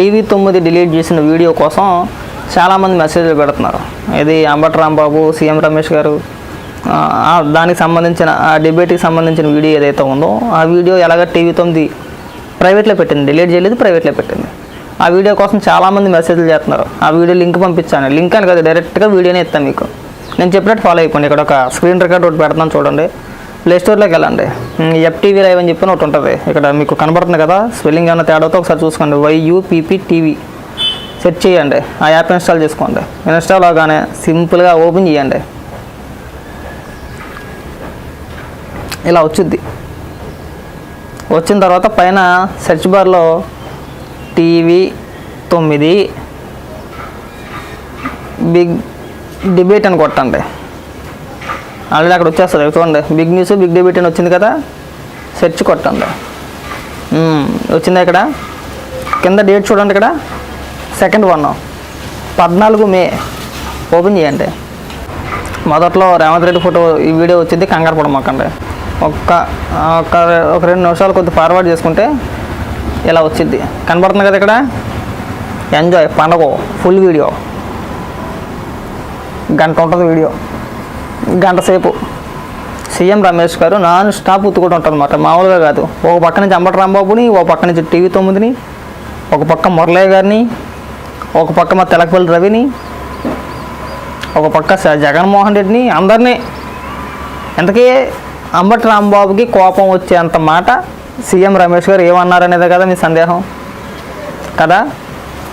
TV తొమ్మిది delete చేసిన video కోసం చాలామంది మెసేజ్లు పెడుతున్నారు. ఇది అంబటి రాంబాబు సీఎం రమేష్ గారు దానికి సంబంధించిన ఆ డిబేట్కి సంబంధించిన వీడియో ఏదైతే ఉందో ఆ వీడియో ఎలాగ టీవీ తొమ్మిది ప్రైవేట్లో పెట్టింది. డిలీట్ చేయలేదు ప్రైవేట్లో పెట్టింది. ఆ వీడియో కోసం చాలామంది మెసేజ్లు చేస్తున్నారు. ఆ వీడియో లింక్ పంపించాను. లింక్ అని కదా డైరెక్ట్గా వీడియోనే ఇస్తాను మీకు. నేను చెప్పినట్టు ఫాలో అయిపోండి. ఇక్కడ ఒక స్క్రీన్ రికార్డ్ ఒకటి పెడతాను చూడండి. ప్లే స్టోర్లోకి వెళ్ళండి. ఎఫ్టీవీ లైవ్ అని చెప్పి ఒకటి ఉంటుంది. ఇక్కడ మీకు కనబడుతుంది కదా స్పెల్లింగ్ ఏమైనా తేడాతో ఒకసారి చూసుకోండి. వైయూపీపీ టీవీ సెర్చ్ చేయండి. ఆ యాప్ ఇన్స్టాల్ చేసుకోండి. ఇన్స్టాల్ అవగానే సింపుల్గా ఓపెన్ చేయండి. ఇలా వచ్చింది. వచ్చిన తర్వాత పైన సెర్చ్ బార్లో టీవీ తొమ్మిది. బిగ్ డిబేట్ అని కొట్టండి. ఆల్రెడీ అక్కడ వచ్చేస్తుంది. చూడండి. బిగ్ న్యూస్ బిగ్ డెబిట్ అని వచ్చింది కదా? సెర్చ్ కొట్టండి. వచ్చిందా ఇక్కడ? కింద డేట్ చూడండి ఇక్కడ. Second one. పద్నాలుగు మే. ఓపెన్ చేయండి. మొదట్లో రేవంత్ రెడ్డి ఫోటో ఈ వీడియో వచ్చింది కంగారు పడమాకండి. ఒక్క ఒక ఒక రెండు నిమిషాలు కొద్ది ఫార్వర్డ్ చేసుకుంటే ఇలా వచ్చింది. కనబడుతుంది కదా ఇక్కడ? ఎంజాయ్ పండగ. ఫుల్ వీడియో గంట ఉంటుంది వీడియో. గంట సేపు సీఎం రమేష్ గారు నాన్ స్టాప్ ఉత్తుకుంటూ ఉంటారు అనమాట మామూలుగా కాదు. ఒక పక్క నుంచి అంబటి రాంబాబుని ఒక పక్క నుంచి టీవీ తొమ్మిదిని ఒక పక్క మురళయ్య గారిని ఒక పక్క మా తెలకపల్లి రవిని ఒక పక్క స- జగన్మోహన్ రెడ్డిని అందరినీ. ఎంతకీ అంబటి రాంబాబుకి కోపం వచ్చేంత మాట సీఎం రమేష్ గారు ఏమన్నారనేదే కదా మీ సందేహం? కదా?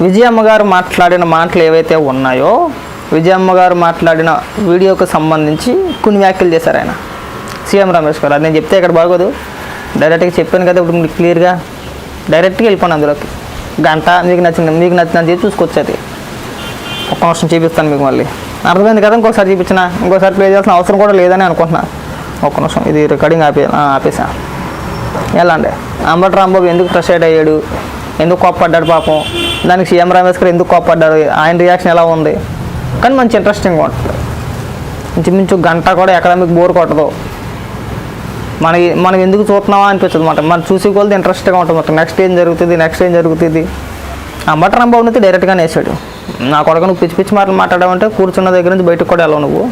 విజయమ్మ గారు మాట్లాడిన మాటలు ఏవైతే ఉన్నాయో విజయమ్మ గారు మాట్లాడిన వీడియోకి సంబంధించి కొన్ని వ్యాఖ్యలు చేశారు ఆయన. సీఎం రమేష్ గారు. అది నేను చెప్తే ఇక్కడ బాగోదు. డైరెక్ట్గా చెప్పాను కదా ఇప్పుడు మీకు క్లియర్గా. డైరెక్ట్గా వెళ్ళిపోను అందులోకి. గంట మీకు నచ్చింది మీకు నచ్చిందని చెప్పి చూసుకోవచ్చు అది. ఒక్క నిమిషం చూపిస్తాను మీకు మళ్ళీ. అర్థమైంది కదా ఇంకోసారి చూపించిన? ఇంకోసారి ప్లే చేయాల్సిన అవసరం కూడా లేదని అనుకుంటున్నా. ఒక్క నిమిషం ఇది రికార్డింగ్ ఆపే ఆ, ఆపేసా. ఎలా అండి అంబటి రాంబాబు ఎందుకు ఫ్రస్ట్రేట్ అయ్యాడు? ఎందుకు కోప్పడ్డాడు పాపం? దానికి సీఎం రమేష్ గారు ఎందుకు కోప్పడ్డాడు ఆయన రియాక్షన్ ఎలా ఉంది? కానీ మంచి ఇంట్రెస్టింగ్గా ఉంటుంది. ఇంచుమించు గంట కూడా ఎక్కడ బోర్ కొట్టదు. మనకి మనం ఎందుకు చూస్తున్నావా అనిపించదు అనమాట మనం చూసి కొలది ఇంట్రెస్ట్గా ఉంటుంది మొత్తం నెక్స్ట్ ఏం జరుగుతుంది నెక్స్ట్ ఏం జరుగుతుంది. అంబటి రాంబాబు అయితే డైరెక్ట్గానే వేసాడు. నా కొడుకు నువ్వు పిచ్చి పిచ్చి మాటలు మాట్లాడావంటే కూర్చున్న దగ్గర నుంచి బయటకు కూడా వెళ్ళవు నువ్వు.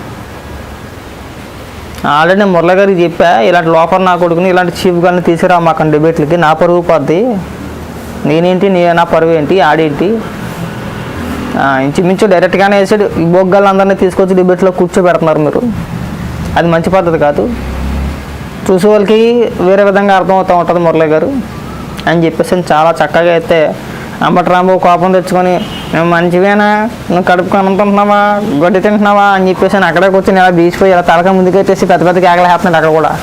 ఆల్రెడీ నేను మురళి గారికి చెప్పా ఇలాంటి లోపల నా కొడుకుని ఇలాంటి చీఫ్ గారిని తీసుకురా మాకు డిబేట్లకి నా పరువు పోద్ది. నేనేంటి నీ నా పరువు ఏంటి ఆడేంటి? ఇంచుమించు డైరెక్ట్గానే వేసాడు. ఈ బొగ్గలందరినీ తీసుకొచ్చి డిబేట్లో కూర్చోబెడుతున్నారు మీరు. అది మంచి పద్ధతి కాదు. చూసే వాళ్ళకి వేరే విధంగా అర్థమవుతూ ఉంటుంది మురళి గారు. అని చెప్పేసి చాలా చక్కగా అయితే అంబటి కోపం తెచ్చుకొని మేము మంచివేనా? నువ్వు కడుపు అనుకుంటున్నావా గడ్డి తింటున్నావా? అని చెప్పేసి అక్కడే కూర్చొని ఇలా బీచిపోయి ఇలా తలక ముందుకెట్టేసి పెద్ద పెద్ద కేకలు వేస్తున్నాడు అక్కడ కూడా.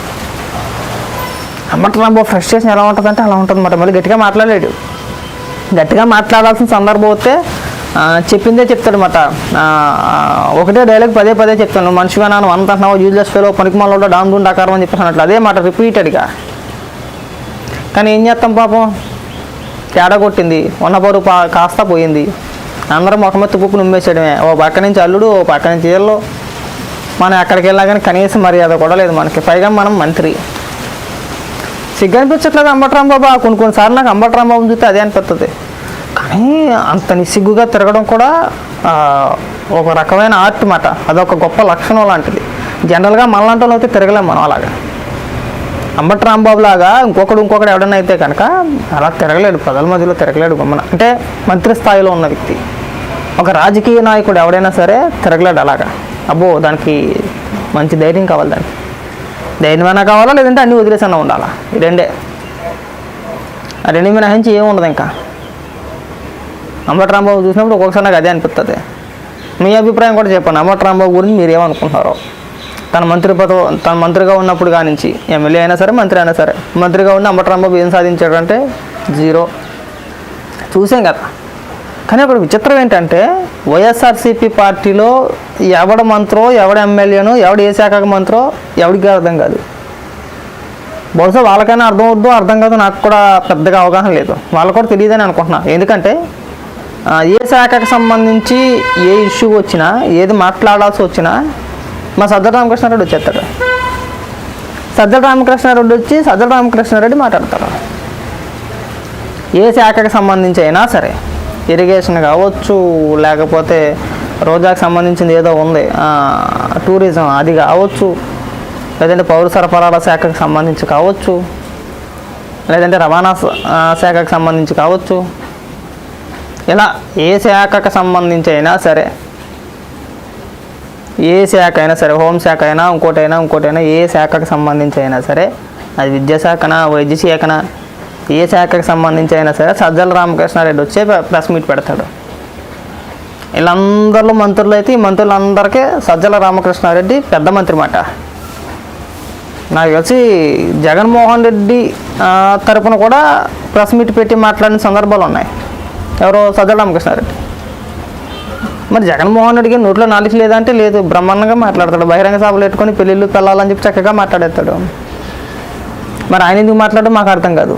అంబటి ఫ్రస్ట్రేషన్ ఎలా ఉంటుందంటే అలా ఉంటుంది అన్నమాట మళ్ళీ గట్టిగా మాట్లాడాడు గట్టిగా మాట్లాడాల్సిన సందర్భం వస్తే చెప్పిందే చెప్తాడనమాట ఒకటే డైలాగ్ పదే పదే చెప్తాను మనిషిగా నాన్న? అంత అంటున్నావు యూజ్లెస్ ఫెలో పనికిమాలలో డామ్ డూన్ డకారం అని చెప్పేసి అన్నట్లు. అదే మాట రిపీటెడ్గా కానీ ఏం చేస్తాం పాపం? తేడా కొట్టింది. ఉన్న పా కాస్త పోయింది. అందరం ముఖమెత్తి పుప్పు నుమ్మేసేయడమే. ఓ పక్క నుంచి అల్లుడు ఓ పక్క నుంచి ఇళ్ళు మనం ఎక్కడికి వెళ్ళినా కానీ కనీసం మర్యాద కూడా లేదు మనకి. పైగా మనం మంత్రి. సిగ్గు అనిపించట్లేదు అంబట్రాంబాబు. కొన్ని కొన్నిసార్లు నాకు అంబట్రాంబాబు చూస్తే అదే అనిపిస్తుంది కానీ అంత నిసిగ్గుగా తిరగడం కూడా ఒక రకమైన ఆర్ట్ మాట అదొక గొప్ప లక్షణం లాంటిది. జనరల్గా మనలాంటి వాళ్ళు అయితే తిరగలేము మనం అలాగా. అంబట్ రాంబాబు లాగా ఇంకొకడు ఇంకొకడు ఎవడన్నా అయితే కనుక అలా తిరగలేడు ప్రజల మధ్యలో తిరగలేడు గమ్మన. అంటే మంత్రి స్థాయిలో ఉన్న వ్యక్తి. ఒక రాజకీయ నాయకుడు ఎవడైనా సరే తిరగలేడు అలాగా. అబ్బో దానికి మంచి ధైర్యం కావాలి దానికి. ధైర్యమైనా కావాలా లేదంటే అన్నీ వదిలేసన్నా ఉండాలా? ఈ రెండే. ఆ రెండు మినహాయించి ఏమి ఉండదు ఇంకా. అంబటి రాంబాబు చూసినప్పుడు ఒక్కొక్కసారి నాకు అదే అనిపిస్తుంది మీ అభిప్రాయం కూడా చెప్పండి. అంబటరాంబాబు గురించి మీరు ఏమనుకుంటున్నారో. తన మంత్రి పదవ తన మంత్రిగా ఉన్నప్పుడు కానించి ఎమ్మెల్యే అయినా సరే మంత్రి అయినా సరే మంత్రిగా ఉన్న అంబటి రాంబాబు ఏం సాధించాడంటే జీరో. చూసాం కదా. కానీ అక్కడ విచిత్రం ఏంటంటే వైఎస్ఆర్సీపీ పార్టీలో ఎవడ మంత్రో ఎవడ ఎమ్మెల్యేనో ఎవడ ఏ శాఖకు మంత్రో ఎవడికి అర్థం కాదు. బహుశా వాళ్ళకైనా అర్థం అవుద్దో అర్థం కాదు నాకు కూడా పెద్దగా అవగాహన లేదు. వాళ్ళకు కూడా తెలియదని అనుకుంటున్నాను ఎందుకంటే ఏ శాఖకు సంబంధించి ఏ ఇష్యూ వచ్చినా ఏది మాట్లాడాల్సి వచ్చినా మా సజ్జల రామకృష్ణారెడ్డి వచ్చేస్తాడు. సజ్జల రామకృష్ణారెడ్డి వచ్చి సజ్జల రామకృష్ణారెడ్డి మాట్లాడతాడు. ఏ శాఖకు సంబంధించి అయినా సరే ఇరిగేషన్ కావచ్చు లేకపోతే రోజాకు సంబంధించింది ఏదో ఉంది టూరిజం అది కావచ్చు లేదంటే పౌర సరఫరాల శాఖకు సంబంధించి కావచ్చు లేదంటే రవాణా శాఖకు సంబంధించి కావచ్చు ఇలా ఏ శాఖకు సంబంధించి అయినా సరే. ఏ శాఖ అయినా సరే హోంశాఖ అయినా ఇంకోటైనా ఇంకోటైనా ఏ శాఖకు సంబంధించి అయినా సరే అది విద్యాశాఖనా వైద్య శాఖనా ఏ శాఖకు సంబంధించి అయినా సరే సజ్జల రామకృష్ణారెడ్డి వచ్చే ప్రెస్ మీట్ పెడతాడు. వీళ్ళందరిలో మంత్రులు అయితే ఈ మంత్రులందరికీ సజ్జల రామకృష్ణారెడ్డి పెద్ద మంత్రి మాట నాకు తెలిసి జగన్మోహన్ రెడ్డి తరపున కూడా ప్రెస్ మీట్ పెట్టి మాట్లాడిన సందర్భాలు ఉన్నాయి ఎవరో సజ్జల రామకృష్ణారెడ్డి. మరి జగన్మోహన్ రెడ్డికి నోట్లో నాలుగు లేదంటే లేదు. బ్రహ్మాండంగా మాట్లాడతాడు. బహిరంగ సభలు పెట్టుకొని పెళ్ళిళ్ళు పెళ్ళాలని చెప్పి చక్కగా మాట్లాడేస్తాడు. మరి ఆయన ఎందుకు మాట్లాడడం మాకు అర్థం కాదు.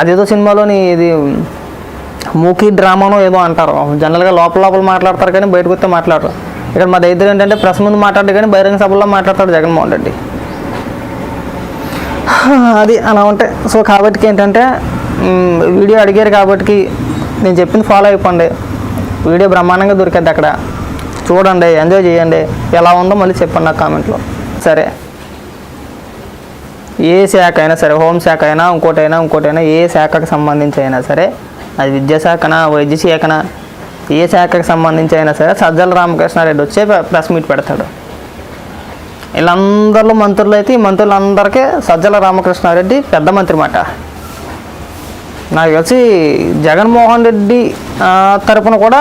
అదేదో సినిమాలోని ఇది మూకీ డ్రామానో ఏదో అంటారు. జనరల్గా లోపల లోపల మాట్లాడతారు కానీ బయటకు వస్తే మాట్లాడరు. ఇక్కడ మా దగ్గర ఏంటంటే ప్రెస్ ముందు మాట్లాడు కానీ బహిరంగ సభల్లో మాట్లాడతాడు జగన్మోహన్ రెడ్డి. అది అలా ఉంటాయి సో కాబట్టి ఏంటంటే వీడియో అడిగారు కాబట్టి నేను చెప్పింది ఫాలో అయిపోండి. వీడియో బ్రహ్మాండంగా దొరికిద్ది అక్కడ. చూడండి ఎంజాయ్ చేయండి. ఎలా ఉందో మళ్ళీ చెప్పండి నాకు కామెంట్లో సరే. ఏ శాఖ అయినా సరే హోంశాఖ అయినా ఇంకోటైనా ఇంకోటైనా ఏ శాఖకు సంబంధించి అయినా సరే అది విద్యాశాఖనా వైద్య శాఖనా ఏ శాఖకు సంబంధించి అయినా సరే సజ్జల రామకృష్ణారెడ్డి వచ్చే ప్రెస్ మీట్ పెడతాడు. వీళ్ళందరిలో మంత్రులు అయితే ఈ మంత్రులందరికీ సజ్జల రామకృష్ణారెడ్డి పెద్ద మంత్రి మాట నాకు తెలిసి జగన్మోహన్ రెడ్డి తరపున కూడా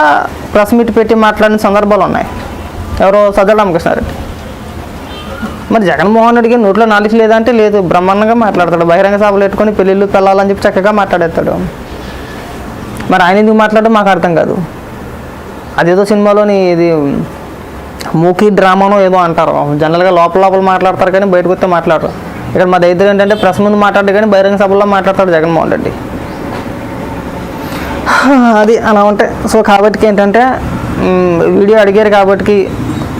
ప్రెస్ మీట్ పెట్టి మాట్లాడిన సందర్భాలు ఉన్నాయి. ఎవరో సజ్జల రామకృష్ణారెడ్డి. మరి జగన్మోహన్ రెడ్డికి నోట్లో నాలుగు లేదంటే లేదు బ్రహ్మాండంగా మాట్లాడతాడు. బహిరంగ సభలు పెట్టుకొని పెళ్ళిళ్ళు పెళ్ళాలని చెప్పి చక్కగా మాట్లాడేస్తాడు. మరి ఆయన ఎందుకు మాట్లాడడం మాకు అర్థం కాదు. అదేదో సినిమాలోని ఇది మూకీ డ్రామానో ఏదో అంటారు. జనరల్గా లోపల లోపల మాట్లాడతారు కానీ బయటకు వస్తే మాట్లాడరు. ఇక్కడ మా దగ్గర ఏంటంటే ప్రెస్ ముందు మాట్లాడు కానీ బహిరంగ సభల్లో మాట్లాడతాడు జగన్మోహన్ రెడ్డి. అది అలా ఉంటాయి సో కాబట్టి ఏంటంటే వీడియో అడిగారు కాబట్టి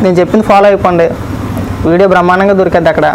నేను చెప్పింది ఫాలో అయిపోండి. వీడియో బ్రహ్మాండంగా దొరికిద్ది అక్కడ.